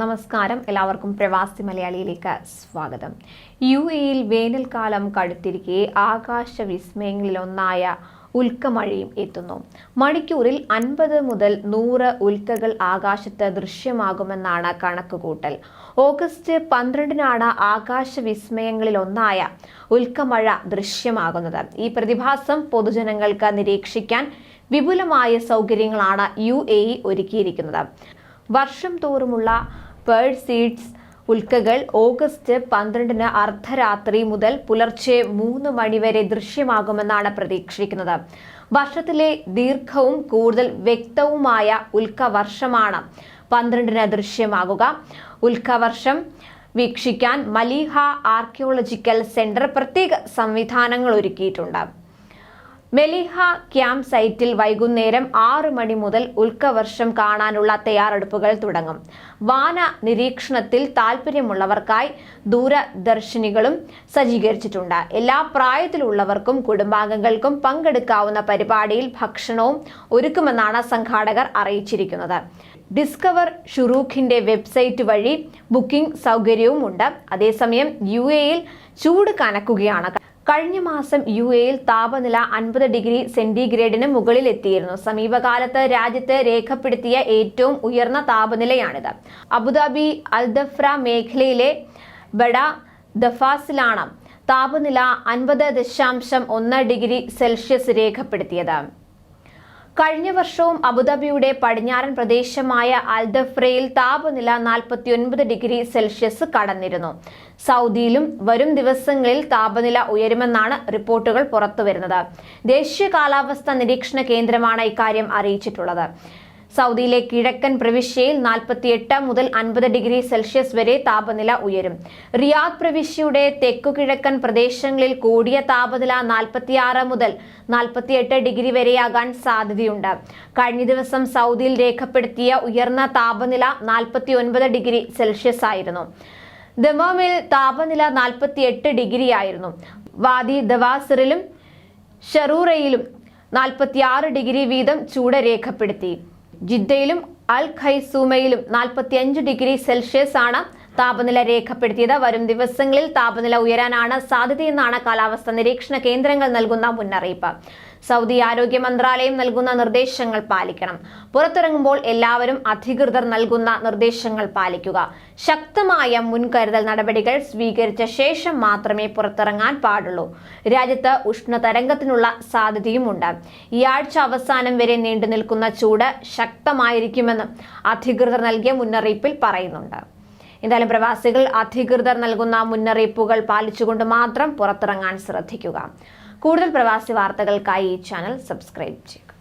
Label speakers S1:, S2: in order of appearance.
S1: നമസ്കാരം. എല്ലാവർക്കും പ്രവാസി മലയാളിയിലേക്ക് സ്വാഗതം. യു എയിൽ വേനൽക്കാലം കടുത്തിരിക്കെ ആകാശ വിസ്മയങ്ങളിലൊന്നായ ഉൽക്കമഴയും എത്തുന്നു. മണിക്കൂറിൽ അൻപത് മുതൽ നൂറ് ഉൽക്കകൾ ആകാശത്ത് ദൃശ്യമാകുമെന്നാണ് കണക്കുകൂട്ടൽ. ഓഗസ്റ്റ് പന്ത്രണ്ടിനാണ് ആകാശ വിസ്മയങ്ങളിലൊന്നായ ഉൽക്കമഴ ദൃശ്യമാകുന്നത്. ഈ പ്രതിഭാസം പൊതുജനങ്ങൾക്ക് നിരീക്ഷിക്കാൻ വിപുലമായ സൗകര്യങ്ങളാണ് യു ഒരുക്കിയിരിക്കുന്നത്. വർഷം തോറുമുള്ള പേൾ സീഡ്സ് ഉൽക്കകൾ ഓഗസ്റ്റ് പന്ത്രണ്ടിന് അർദ്ധരാത്രി മുതൽ പുലർച്ചെ മൂന്ന് മണിവരെ ദൃശ്യമാകുമെന്നാണ് പ്രതീക്ഷിക്കുന്നത്. വർഷത്തിലെ ദീർഘവും കൂടുതൽ വ്യക്തവുമായ ഉൽക്കവർഷമാണ് പന്ത്രണ്ടിന് ദൃശ്യമാകുക. ഉൽക്കവർഷം വീക്ഷിക്കാൻ മലീഹ ആർക്കിയോളജിക്കൽ സെന്റർ പ്രത്യേക സംവിധാനങ്ങൾ ഒരുക്കിയിട്ടുണ്ട്. മെലിഹ ക്യാമ്പ് സൈറ്റിൽ വൈകുന്നേരം ആറ് മണി മുതൽ ഉൽക്കവർഷം കാണാനുള്ള തയ്യാറെടുപ്പുകൾ തുടങ്ങും. വാന നിരീക്ഷണത്തിൽ താല്പര്യമുള്ളവർക്കായി ദൂരദർശിനികളും സജ്ജീകരിച്ചിട്ടുണ്ട്. എല്ലാ പ്രായത്തിലുള്ളവർക്കും കുടുംബാംഗങ്ങൾക്കും പങ്കെടുക്കാവുന്ന പരിപാടിയിൽ ഭക്ഷണവും ഒരുക്കുമെന്നാണ് സംഘാടകർ അറിയിച്ചിരിക്കുന്നത്. ഡിസ്കവർ ഷുറൂഖിന്റെ വെബ്സൈറ്റ് വഴി ബുക്കിംഗ് സൗകര്യവുമുണ്ട്. അതേസമയം യു എയിൽ ചൂട് കനക്കുകയാണ്. കഴിഞ്ഞ മാസം യു എയിൽ താപനില അൻപത് ഡിഗ്രി സെന്റിഗ്രേഡിന് മുകളിൽ എത്തിയിരുന്നു സമീപകാലത്ത് രാജ്യത്ത് രേഖപ്പെടുത്തിയ ഏറ്റവും ഉയർന്ന താപനിലയാണിത്. അബുദാബി അൽദഫ്ര മേഖലയിലെ ബഡ ദഫാസിലാണ് താപനില അൻപത് ദശാംശം ഒന്ന് ഡിഗ്രി സെൽഷ്യസ് രേഖപ്പെടുത്തിയത്. കഴിഞ്ഞ വർഷവും അബുദാബിയുടെ പടിഞ്ഞാറൻ പ്രദേശമായ അൽദഫ്രയിൽ താപനില നാൽപ്പത്തിയൊൻപത് ഡിഗ്രി സെൽഷ്യസ് കടന്നിരുന്നു. സൗദിയിലും വരും ദിവസങ്ങളിൽ താപനില ഉയരുമെന്നാണ് റിപ്പോർട്ടുകൾ പുറത്തുവരുന്നത്. ദേശീയ കാലാവസ്ഥാ നിരീക്ഷണ കേന്ദ്രമാണ് ഇക്കാര്യം അറിയിച്ചിട്ടുള്ളത്. സൗദിയിലെ കിഴക്കൻ പ്രവിശ്യയിൽ നാൽപ്പത്തിയെട്ട് മുതൽ അൻപത് ഡിഗ്രി സെൽഷ്യസ് വരെ താപനില ഉയരും. റിയാദ് പ്രവിശ്യയുടെ തെക്കുകിഴക്കൻ പ്രദേശങ്ങളിൽ കൂടിയ താപനില നാൽപ്പത്തിയാറ് മുതൽ നാൽപ്പത്തിയെട്ട് ഡിഗ്രി വരെയാകാൻ സാധ്യതയുണ്ട്. കഴിഞ്ഞ ദിവസം സൗദിയിൽ രേഖപ്പെടുത്തിയ ഉയർന്ന താപനില നാൽപ്പത്തിയൊൻപത് ഡിഗ്രി സെൽഷ്യസ് ആയിരുന്നു. ദമാമിൽ താപനില നാൽപ്പത്തിയെട്ട് ഡിഗ്രി ആയിരുന്നു. വാദി ദവാസറിലും ഷറൂറയിലും നാൽപ്പത്തിയാറ് ഡിഗ്രി വീതം ചൂട് രേഖപ്പെടുത്തി. ജിദ്ദയിലും അൽ ഖൈസൂമയിലും നാൽപ്പത്തിയഞ്ച് ഡിഗ്രി സെൽഷ്യസ് ആണ് താപനില രേഖപ്പെടുത്തിയത് വരും ദിവസങ്ങളിൽ താപനില ഉയരാനാണ് സാധ്യതയെന്നാണ് കാലാവസ്ഥാ നിരീക്ഷണ കേന്ദ്രങ്ങൾ നൽകുന്ന മുന്നറിയിപ്പ്. സൗദി ആരോഗ്യ മന്ത്രാലയം നൽകുന്ന നിർദ്ദേശങ്ങൾ പാലിക്കണം. പുറത്തിറങ്ങുമ്പോൾ എല്ലാവരും അധികൃതർ നൽകുന്ന നിർദ്ദേശങ്ങൾ പാലിക്കുക. ശക്തമായ മുൻകരുതൽ നടപടികൾ സ്വീകരിച്ച ശേഷം മാത്രമേ പുറത്തിറങ്ങാൻ പാടുള്ളൂ. രാജ്യത്ത് ഉഷ്ണതരംഗത്തിനുള്ള സാധ്യതയുമുണ്ട്. ഈ ആഴ്ച അവസാനം വരെ നീണ്ടു നിൽക്കുന്ന ചൂട് ശക്തമായിരിക്കുമെന്നും അധികൃതർ നൽകിയ മുന്നറിയിപ്പിൽ പറയുന്നുണ്ട്. എന്തായാലും പ്രവാസികൾ അധികൃതർ നൽകുന്ന മുന്നറിയിപ്പുകൾ പാലിച്ചുകൊണ്ട് മാത്രം പുറത്തിറങ്ങാൻ ശ്രദ്ധിക്കുക. കൂടുതൽ പ്രവാസി വാർത്തകൾക്കായി ഈ ചാനൽ സബ്സ്ക്രൈബ് ചെയ്യുക.